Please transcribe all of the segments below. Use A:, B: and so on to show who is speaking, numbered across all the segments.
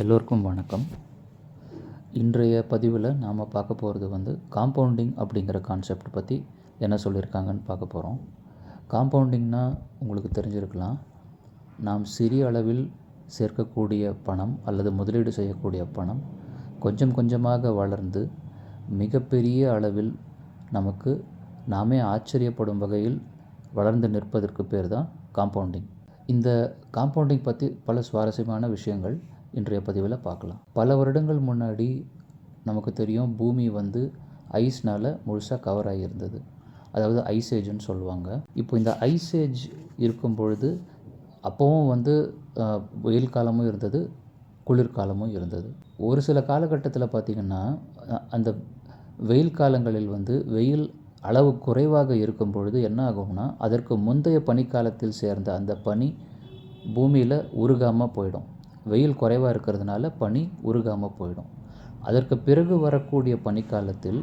A: எல்லோருக்கும் வணக்கம். இன்றைய பதிவில் நாம் பார்க்க போகிறது வந்து காம்பவுண்டிங் அப்படிங்கிற கான்செப்ட் பற்றி என்ன சொல்லியிருக்காங்கன்னு பார்க்க போகிறோம் காம்பவுண்டிங்னால் உங்களுக்கு தெரிஞ்சிருக்கலாம். நாம் சிறிய அளவில் சேர்க்கக்கூடிய பணம் அல்லது முதலீடு செய்யக்கூடிய பணம் கொஞ்சம் கொஞ்சமாக வளர்ந்து மிகப்பெரிய அளவில் நமக்கு நாமே ஆச்சரியப்படும் வகையில் வளர்ந்து நிற்பதற்கு பேர் தான் காம்பவுண்டிங் இந்த காம்பவுண்டிங் பற்றி பல சுவாரஸ்யமான விஷயங்கள் இன்றைய பதிவில் பார்க்கலாம். பல வருடங்கள் முன்னாடி நமக்கு தெரியும் பூமி வந்து ஐஸ்னால் முழுசாக கவர் ஆகியிருந்தது. அதாவது ஐஸ் ஏஜ்னு சொல்லுவாங்க. இப்போ இந்த ஐஸ் ஏஜ் இருக்கும் பொழுது அப்போவும் வந்து வெயில் காலமும் இருந்தது குளிர்காலமும் இருந்தது. ஒரு சில காலகட்டத்தில் பார்த்திங்கன்னா அந்த வெயில் காலங்களில் வந்து வெயில் அளவு குறைவாக இருக்கும் பொழுது என்ன ஆகும்னா அதற்கு முந்தைய பனிக்காலத்தில் சேர்ந்த அந்த பனி பூமியில் உருகாமல் போயிடும். வெயில் குறைவாக இருக்கிறதுனால பனி உருகாமல் போயிடும். அதற்கு பிறகு வரக்கூடிய பனிக்காலத்தில்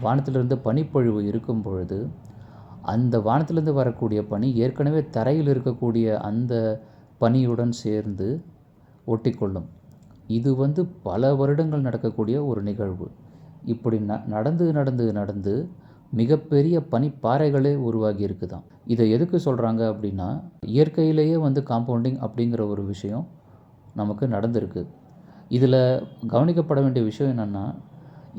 A: வானத்திலிருந்து பனிப்பொழிவு இருக்கும் பொழுது அந்த வானத்திலிருந்து வரக்கூடிய பனி ஏற்கனவே தரையில் இருக்கக்கூடிய அந்த பனியுடன் சேர்ந்து ஒட்டிக்கொள்ளும். இது வந்து பல வருடங்கள் நடக்கக்கூடிய ஒரு நிகழ்வு. இப்படி ந நடந்து நடந்து நடந்து மிகப்பெரிய பனிப்பாறைகளே உருவாகி இருக்குதான் இதை எதுக்கு சொல்கிறாங்க அப்படின்னா இயற்கையிலேயே வந்து காம்பவுண்டிங் அப்படிங்கிற ஒரு விஷயம் நமக்கு நடந்திருக்கு. இதில் கவனிக்கப்பட வேண்டிய விஷயம் என்னென்னா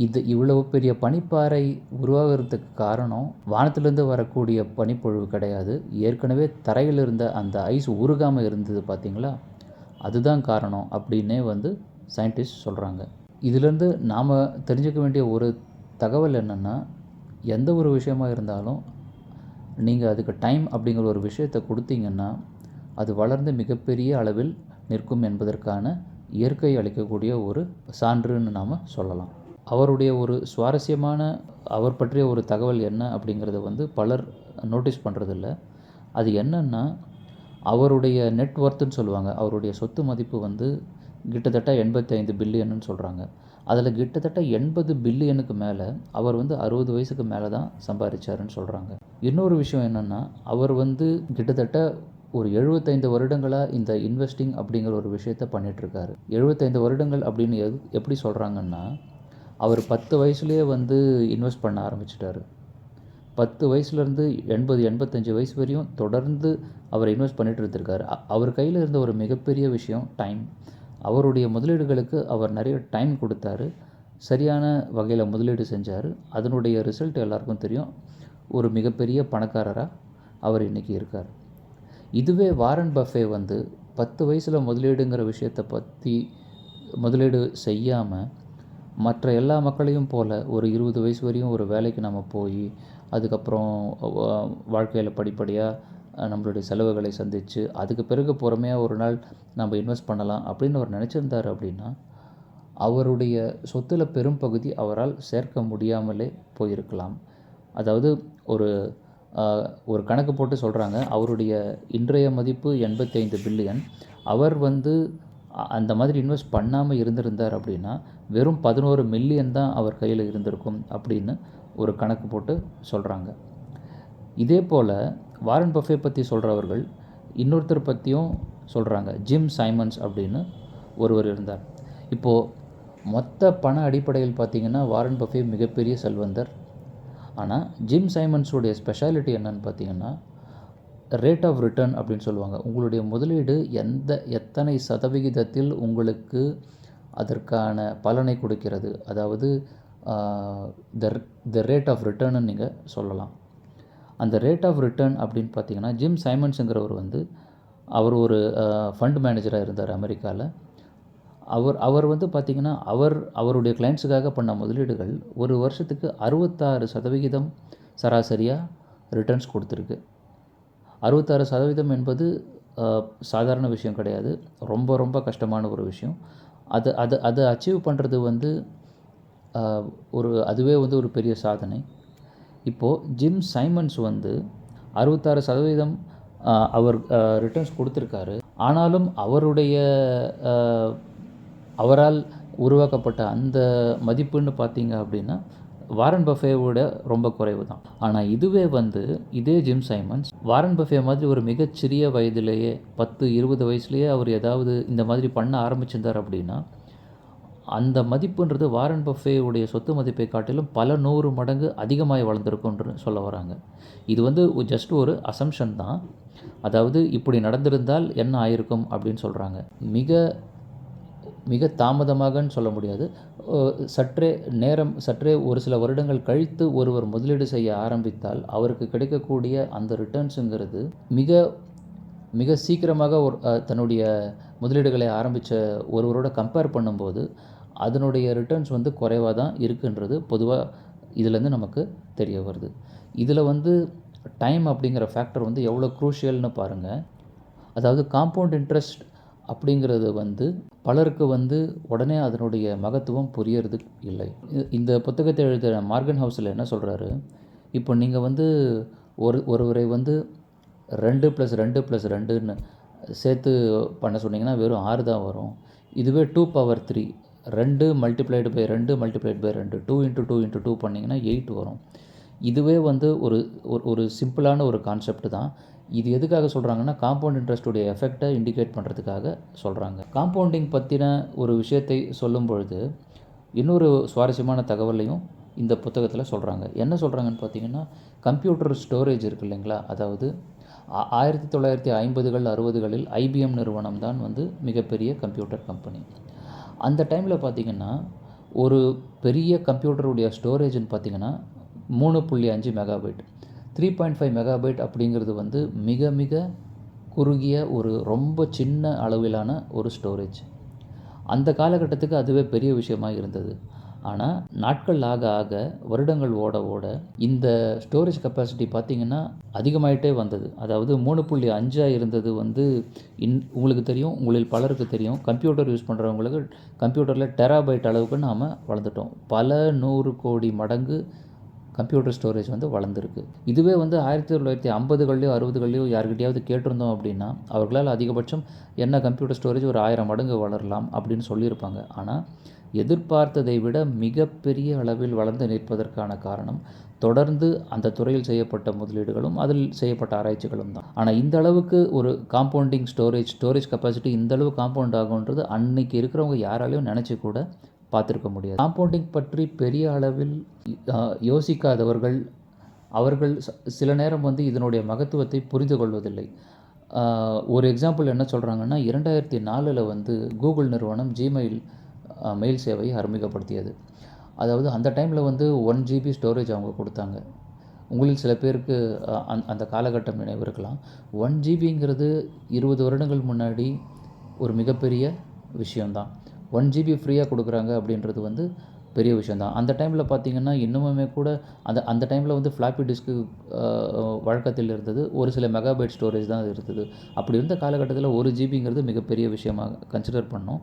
A: இது இவ்வளவு பெரிய பனிப்பாறை உருவாகிறதுக்கு காரணம் வானத்திலிருந்து வரக்கூடிய பனிப்பொழிவு கிடையாது. ஏற்கனவே தரையில் இருந்த அந்த ஐஸ் உருகாமல் இருந்தது பார்த்திங்களா? அதுதான் காரணம் அப்படின்னே வந்து சயின்டிஸ்ட் சொல்கிறாங்க இதிலேருந்து நாம் தெரிஞ்சுக்க வேண்டிய ஒரு தகவல் என்னென்னா எந்த ஒரு விஷயமாக இருந்தாலும் நீங்கள் அதுக்கு டைம் அப்படிங்கிற ஒரு விஷயத்தை கொடுத்தீங்கன்னா அது வளர்ந்து மிகப்பெரிய அளவில் நிற்கும் என்பதற்கான இயற்கை அளிக்கக்கூடிய ஒரு சான்றுன்னு நாம் சொல்லலாம். அவருடைய ஒரு சுவாரஸ்யமான அவர் பற்றிய ஒரு தகவல் என்ன அப்படிங்கிறத வந்து பலர் நோட்டீஸ் பண்ணுறதில்ல அது என்னென்னா அவருடைய நெட்ஒர்த்துன்னு சொல்லுவாங்க. அவருடைய சொத்து மதிப்பு வந்து கிட்டத்தட்ட எண்பத்தி ஐந்து பில்லியன்னு சொல்கிறாங்க அதில் கிட்டத்தட்ட எண்பது பில்லியனுக்கு மேலே அவர் வந்து அறுபது வயசுக்கு மேலே தான் சம்பாதிச்சாருன்னு சொல்கிறாங்க இன்னொரு விஷயம் என்னென்னா அவர் வந்து கிட்டத்தட்ட ஒரு எழுபத்தைந்து வருடங்களாக இந்த இன்வெஸ்டிங் அப்படிங்கிற ஒரு விஷயத்த பண்ணிகிட்ருக்காரு எழுபத்தைந்து வருடங்கள் அப்படின்னு எது எப்படி சொல்கிறாங்கன்னா அவர் பத்து வயசுலேயே வந்து இன்வெஸ்ட் பண்ண ஆரம்பிச்சிட்டாரு. பத்து வயசுலேருந்து எண்பது எண்பத்தஞ்சு வயசு வரையும் தொடர்ந்து அவர் இன்வெஸ்ட் பண்ணிட்டு இருந்திருக்காரு. அவர் கையில் இருந்த ஒரு மிகப்பெரிய விஷயம் டைம் அவருடைய முதலீடுகளுக்கு அவர் நிறைய டைம் கொடுத்தாரு. சரியான வகையில் முதலீடு செஞ்சார். அதனுடைய ரிசல்ட் எல்லாருக்கும் தெரியும். ஒரு மிகப்பெரிய பணக்காரராக அவர் இன்றைக்கி இருக்கார். இதுவே வாரன் பஃபே வந்து பத்து வயசில் முதலீடுங்கிற விஷயத்தை பற்றி முதலீடு செய்யாமல் மற்ற எல்லா மக்களையும் போல் ஒரு இருபது வயசு வரையும் ஒரு வேலைக்கு நம்ம போய் அதுக்கப்புறம் வாழ்க்கையில் படிப்படியாக நம்மளுடைய செலவுகளை சந்தித்து அதுக்கு பிறகு பொறுமையாக ஒரு நாள் நம்ம இன்வெஸ்ட் பண்ணலாம் அப்படின்னு அவர் நினச்சிருந்தார் அப்படின்னா அவருடைய சொத்தில் பெரும்பகுதி அவரால் சேர்க்க முடியாமலே போயிருக்கலாம். அதாவது ஒரு ஒரு கணக்கு போட்டு சொல்கிறாங்க அவருடைய இன்றைய மதிப்பு எண்பத்தைந்து பில்லியன். அவர் வந்து அந்த மாதிரி இன்வெஸ்ட் பண்ணாமல் இருந்திருந்தார் அப்படின்னா வெறும் பதினோரு மில்லியன் தான் அவர் கையில் இருந்திருக்கும் அப்படின்னு ஒரு கணக்கு போட்டு சொல்கிறாங்க இதே போல் வாரன் பஃபே பற்றி சொல்கிறவர்கள் இன்னொருத்தர் பற்றியும் சொல்கிறாங்க ஜிம் சைமன்ஸ் அப்படின்னு ஒருவர் இருந்தார். இப்போது மொத்த பண அடிப்படையில் பார்த்தீங்கன்னா வாரன் பஃபே மிகப்பெரிய செல்வந்தர். ஆனால் ஜிம் சைமன்ஸுடைய ஸ்பெஷாலிட்டி என்னன்னு பார்த்தீங்கன்னா ரேட் ஆஃப் ரிட்டர்ன் அப்படின்னு சொல்லுவாங்க. உங்களுடைய முதலீடு எந்த எத்தனை சதவிகிதத்தில் உங்களுக்கு அதற்கான பலனை கொடுக்கிறது? அதாவது த த ரேட் ஆஃப் ரிட்டர்ன்னு நீங்கள் சொல்லலாம். அந்த ரேட் ஆஃப் ரிட்டர்ன் அப்படின்னு பார்த்தீங்கன்னா ஜிம் சைமன்ஸுங்கிறவர் வந்து அவர் ஒரு ஃபண்ட் மேனேஜராக இருந்தார் அமெரிக்காவில் அவர் அவர் வந்து பார்த்திங்கன்னா அவர் அவருடைய கிளைண்ட்ஸுக்காக பண்ண முதலீடுகள் ஒரு வருஷத்துக்கு அறுபத்தாறு சதவிகிதம் சராசரியாக ரிட்டர்ன்ஸ் கொடுத்துருக்கு. அறுபத்தாறு சதவீதம் என்பது சாதாரண விஷயம் கிடையாது. ரொம்ப ரொம்ப கஷ்டமான ஒரு விஷயம். அது அது அதை அச்சீவ் பண்ணுறது வந்து ஒரு அதுவே வந்து ஒரு பெரிய சாதனை. இப்போது ஜிம் சைமன்ஸ் வந்து அறுபத்தாறு சதவீதம் அவர் ரிட்டர்ன்ஸ் கொடுத்துருக்காரு. ஆனாலும் அவருடைய அவரால் உருவாக்கப்பட்ட அந்த மதிப்புன்னு பார்த்தீங்க அப்படின்னா வாரன் பஃபேவோட ரொம்ப குறைவு தான் ஆனால் இதுவே வந்து இதே ஜிம் சைமன்ஸ் வாரன் பஃபே மாதிரி ஒரு மிகச்சிறிய வயதிலேயே பத்து இருபது வயசுலேயே அவர் ஏதாவது இந்த மாதிரி பண்ண ஆரம்பிச்சிருந்தார் அப்படின்னா அந்த மதிப்புன்றது வாரன் பஃபேவுடைய சொத்து மதிப்பை காட்டிலும் பல நூறு மடங்கு அதிகமாக வளர்ந்துருக்குன்ற சொல்ல வராங்க. இது வந்து ஜஸ்ட் ஒரு அசம்ஷன் தான். அதாவது இப்படி நடந்திருந்தால் என்ன ஆயிருக்கும் அப்படின்னு சொல்கிறாங்க மிக மிக தாமதமாகன்னு சொல்ல முடியாது. சற்றே நேரம் சற்றே ஒரு சில வருடங்கள் கழித்து ஒருவர் முதலீடு செய்ய ஆரம்பித்தால் அவருக்கு கிடைக்கக்கூடிய அந்த ரிட்டர்ன்ஸுங்கிறது மிக மிக சீக்கிரமாக ஒரு தன்னுடைய முதலீடுகளை ஆரம்பித்த ஒருவரோட கம்பேர் பண்ணும்போது அதனுடைய ரிட்டர்ன்ஸ் வந்து குறைவாக தான் இருக்குன்றது பொதுவாக இதுலேருந்து நமக்கு தெரிய வருது. இதில் வந்து டைம் அப்படிங்கிற ஃபேக்டர் வந்து எவ்வளோ குரூஷியல்னு பாருங்கள் அதாவது காம்பவுண்ட் இன்ட்ரெஸ்ட் அப்படிங்கிறது வந்து பலருக்கு வந்து உடனே அதனுடைய மகத்துவம் புரியறது இல்லை. இந்த புத்தகத்தை எழுதுகிற மார்கன் ஹவுஸில் என்ன சொல்கிறாரு இப்போ நீங்கள் வந்து ஒரு ஒருவரை வந்து ரெண்டு ப்ளஸ் ரெண்டு ப்ளஸ் ரெண்டுன்னு சேர்த்து பண்ண சொன்னீங்கன்னா வெறும் ஆறு தான் வரும். இதுவே டூ பவர் த்ரீ ரெண்டு மல்டிப்ளைடு பை ரெண்டு மல்டிப்ளைடு பை ரெண்டு. Two into two into two பண்ணிங்கன்னா எயிட் வரும். இதுவே வந்து ஒரு ஒரு ஒரு சிம்பிளான ஒரு கான்செப்ட் தான். இது எதுக்காக சொல்கிறாங்கன்னா காம்பவுண்ட் இன்ட்ரெஸ்ட்டுடைய எஃபெக்டை இண்டிகேட் பண்ணுறதுக்காக சொல்கிறாங்க காம்பவுண்டிங் பற்றின ஒரு விஷயத்தை சொல்லும் பொழுது இன்னொரு சுவாரஸ்யமான தகவலையும் இந்த புத்தகத்தில் சொல்கிறாங்க என்ன சொல்கிறாங்கன்னு பார்த்தீங்கன்னா கம்ப்யூட்டர் ஸ்டோரேஜ் இருக்கு இல்லைங்களா? அதாவது ஆயிரத்தி தொள்ளாயிரத்தி ஐம்பதுகள் அறுபதுகளில் ஐபிஎம் நிறுவனம் தான் வந்து மிகப்பெரிய கம்ப்யூட்டர் கம்பெனி அந்த டைமில் பார்த்தீங்கன்னா ஒரு பெரிய கம்ப்யூட்டருடைய ஸ்டோரேஜ்னு பார்த்தீங்கன்னா மூணு புள்ளி அஞ்சு megabyte three point five megabyte அப்படிங்கிறது வந்து மிக மிக குறுகிய ஒரு ரொம்ப சின்ன அளவிலான ஒரு ஸ்டோரேஜ் அந்த காலகட்டத்துக்கு அதுவே பெரிய விஷயமாக இருந்தது. ஆனால் நாட்கள் ஆக ஆக வருடங்கள் ஓட ஓட இந்த ஸ்டோரேஜ் கெப்பாசிட்டி பார்த்திங்கன்னா அதிகமாயிட்டே வந்தது. அதாவது மூணு புள்ளி அஞ்சாக இருந்தது வந்து இன் உங்களுக்கு தெரியும் உங்களில் பலருக்கு தெரியும். கம்ப்யூட்டர் யூஸ் பண்ணுறவங்களுக்கு கம்ப்யூட்டரில் டெராபைட் அளவுக்கு நாம் வளர்ந்துட்டோம். பல நூறு கோடி மடங்கு கம்ப்யூட்டர் ஸ்டோரேஜ் வந்து வளர்ந்துருக்கு. இதுவே வந்து ஆயிரத்தி தொள்ளாயிரத்தி ஐம்பதுகள்லையோ அறுபதுகள்லையோ யார்கிட்டயாவது கேட்டிருந்தோம் அப்படின்னா அவர்களால் அதிகபட்சம் என்ன கம்ப்யூட்டர் ஸ்டோரேஜ் ஒரு ஆயிரம் மடங்கு வளரலாம் அப்படின்னு சொல்லியிருப்பாங்க. ஆனால் எதிர்பார்த்ததை விட மிகப்பெரிய அளவில் வளர்ந்து நிற்பதற்கான காரணம் தொடர்ந்து அந்த துறையில் செய்யப்பட்ட முதலீடுகளும் அதில் செய்யப்பட்ட ஆராய்ச்சிகளும் தான். ஆனால் இந்த அளவுக்கு ஒரு காம்பவுண்டிங் ஸ்டோரேஜ் ஸ்டோரேஜ் கெப்பாசிட்டி இந்த அளவு காம்பவுண்ட் ஆகுன்றது அன்னைக்கு இருக்கிறவங்க யாராலையும் நினச்சி கூட பார்த்துருக்க முடியாது. காம்பவுண்டிங் பற்றி பெரிய அளவில் யோசிக்காதவர்கள் அவர்கள் ச- சில நேரம் வந்து இதனுடைய மகத்துவத்தை புரிந்து கொள்வதில்லை. ஒரு எக்ஸாம்பிள் என்ன சொல்கிறாங்கன்னா இரண்டாயிரத்தி நாலில் வந்து கூகுள் நிறுவனம் ஜிமெயில் மெயில் சேவையை அறிமுகப்படுத்தியது. அதாவது அந்த டைமில் வந்து ஒன் ஜிபி ஸ்டோரேஜ் அவங்க கொடுத்தாங்க. உங்களில் சில பேருக்கு அந் அந்த அந்த காலகட்டம் நினைவு இருக்கலாம். ஒன் ஜிபிங்கிறது இருபது வருடங்கள் முன்னாடி ஒரு மிகப்பெரிய விஷயம்தான். ஒன் ஜிபி ஃப்ரீயாக கொடுக்குறாங்க அப்படின்றது வந்து பெரிய விஷயந்தான் அந்த டைமில் பார்த்தீங்கன்னா இன்னுமுமே கூட அந்த அந்த டைமில் வந்து ஃப்ளாப்பி டிஸ்க்கு வழக்கத்தில் இருந்தது. ஒரு சில மெகாபைட் ஸ்டோரேஜ் தான் இருந்தது. அப்படி இருந்த காலகட்டத்தில் ஒரு ஜிபிங்கிறது மிகப்பெரிய விஷயமாக கன்சிடர் பண்ணோம்.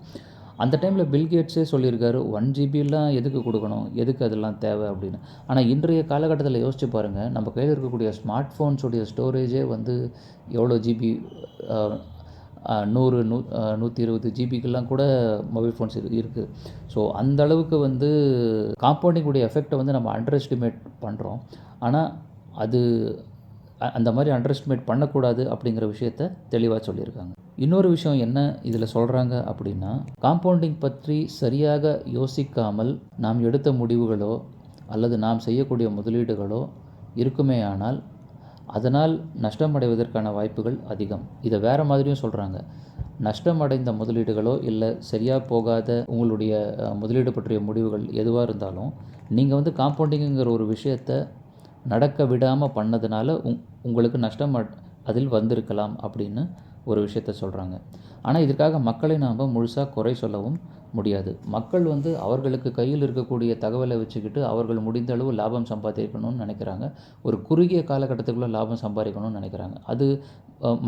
A: அந்த டைமில் பில்கேட்ஸே சொல்லியிருக்காரு ஒன் ஜிபிலாம் எதுக்கு கொடுக்கணும்? எதுக்கு அதெல்லாம் தேவை அப்படின்னு. ஆனால் இன்றைய காலகட்டத்தில் யோசிச்சு பாருங்கள் நம்ம கையில் இருக்கக்கூடிய ஸ்மார்ட் ஃபோன்ஸுடைய ஸ்டோரேஜே வந்து எவ்வளோ ஜிபி நூறு நூ நூற்றி இருபது ஜிபிக்கெல்லாம் கூட மொபைல் ஃபோன்ஸ் இருக்குது ஸோ அந்த அளவுக்கு வந்து காம்பவுண்டிங்குடைய எஃபெக்டை வந்து நம்ம அண்டர் எஸ்டிமேட் பண்ணுறோம் ஆனால் அது அந்த மாதிரி அண்டர் எஸ்டிமேட் பண்ணக்கூடாது அப்படிங்கிற விஷயத்த தெளிவாக சொல்லியிருக்காங்க. இன்னொரு விஷயம் என்ன இதில் சொல்கிறாங்க அப்படின்னா காம்பவுண்டிங் பற்றி சரியாக யோசிக்காமல் நாம் எடுத்த முடிவுகளோ அல்லது நாம் செய்யக்கூடிய முதலீடுகளோ இருக்குமே ஆனால் அதனால் நஷ்டம் அடைவதற்கான வாய்ப்புகள் அதிகம். இதை வேறு மாதிரியும் சொல்கிறாங்க நஷ்டம் அடைந்த முதலீடுகளோ இல்லை சரியாக போகாத உங்களுடைய முதலீடு பற்றிய முடிவுகள் எதுவாக இருந்தாலும் நீங்கள் வந்து காம்பவுண்டிங்குங்கிற ஒரு விஷயத்தை நடக்க விடாமல் பண்ணதுனால உங் உங்களுக்கு நஷ்டம் அதில் வந்திருக்கலாம் அப்படின்னு ஒரு விஷயத்த சொல்கிறாங்க ஆனால் இதற்காக மக்களை நாம் முழுசாக குறை சொல்லவும் முடியாது. மக்கள் வந்து அவர்களுக்கு கையில் இருக்கக்கூடிய தகவலை வச்சுக்கிட்டு அவர்கள் முடிந்த அளவு லாபம் சம்பாதிக்கணும்னு நினைக்கிறாங்க. ஒரு குறுகிய காலகட்டத்துக்குள்ளே லாபம் சம்பாதிக்கணும்னு நினைக்கிறாங்க. அது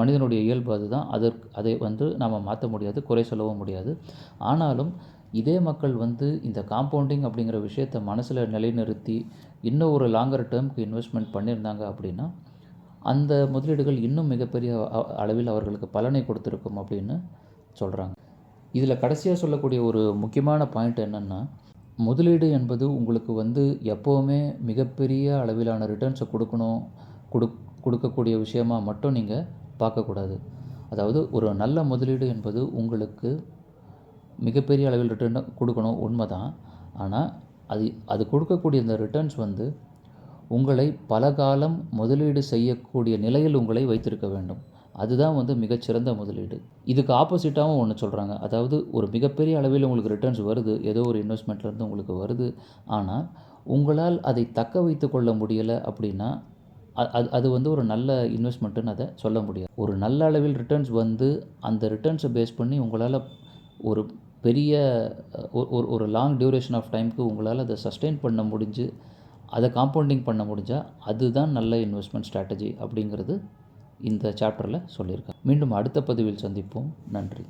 A: மனிதனுடைய இயல்பு அதுதான். அதற்கு அதை வந்து நாம் மாற்ற முடியாது குறை சொல்லவும் முடியாது. ஆனாலும் இதே மக்கள் வந்து இந்த காம்பவுண்டிங் அப்படிங்கிற விஷயத்தை மனசில் நிலைநிறுத்தி இன்னும் ஒரு லாங்கர் டேர்முக்கு இன்வெஸ்ட்மெண்ட் பண்ணியிருந்தாங்க அப்படின்னா அந்த முதலீடுகள் இன்னும் மிகப்பெரிய அ- அளவில் அவர்களுக்கு பலனை கொடுத்துருக்கும் அப்படின்னு சொல்கிறாங்க இதில் கடைசியாக சொல்லக்கூடிய ஒரு முக்கியமான பாயிண்ட் என்னென்னா முதலீடு என்பது உங்களுக்கு வந்து எப்போவுமே மிகப்பெரிய அளவிலான ரிட்டர்ன்ஸை கொடுக்கணும் கொடு கொடுக்கக்கூடிய விஷயமா மட்டும் நீங்கள் பார்க்கக்கூடாது. அதாவது ஒரு நல்ல முதலீடு என்பது உங்களுக்கு மிகப்பெரிய அளவில் ரிட்டர்ன் கொடுக்கணும் உண்மை தான் ஆனால் அது அது கொடுக்கக்கூடிய இந்த ரிட்டர்ன்ஸ் வந்து உங்களை பல காலம் முதலீடு செய்யக்கூடிய நிலையில் உங்களை வைத்திருக்க வேண்டும். அதுதான் வந்து மிகச்சிறந்த முதலீடு. இதுக்கு ஆப்போசிட்டாகவும் ஒன்று சொல்கிறாங்க அதாவது ஒரு மிகப்பெரிய அளவில் உங்களுக்கு ரிட்டர்ன்ஸ் வருது ஏதோ ஒரு இன்வெஸ்ட்மெண்ட்லேருந்து உங்களுக்கு வருது. ஆனால் உங்களால் அதை தக்க வைத்து கொள்ள முடியலை அப்படின்னா அது அது வந்து ஒரு நல்ல இன்வெஸ்ட்மெண்ட்டுன்னு அதை சொல்ல முடியாது. ஒரு நல்ல அளவில் ரிட்டர்ன்ஸ் வந்து அந்த ரிட்டர்ன்ஸை பேஸ் பண்ணி உங்களால் ஒரு பெரிய ஒரு ஒரு ஒரு லாங் டியூரேஷன் ஆஃப் டைமுக்கு உங்களால் அதை சஸ்டெயின் பண்ண முடிஞ்சு அதை காம்பவுண்டிங் பண்ண முடிஞ்சால் அதுதான் நல்ல இன்வெஸ்ட்மெண்ட் ஸ்ட்ராட்டஜி அப்படிங்கிறது இந்த சாப்டரில் சொல்லியிருக்கேன் மீண்டும் அடுத்த பதிவில் சந்திப்போம். நன்றி.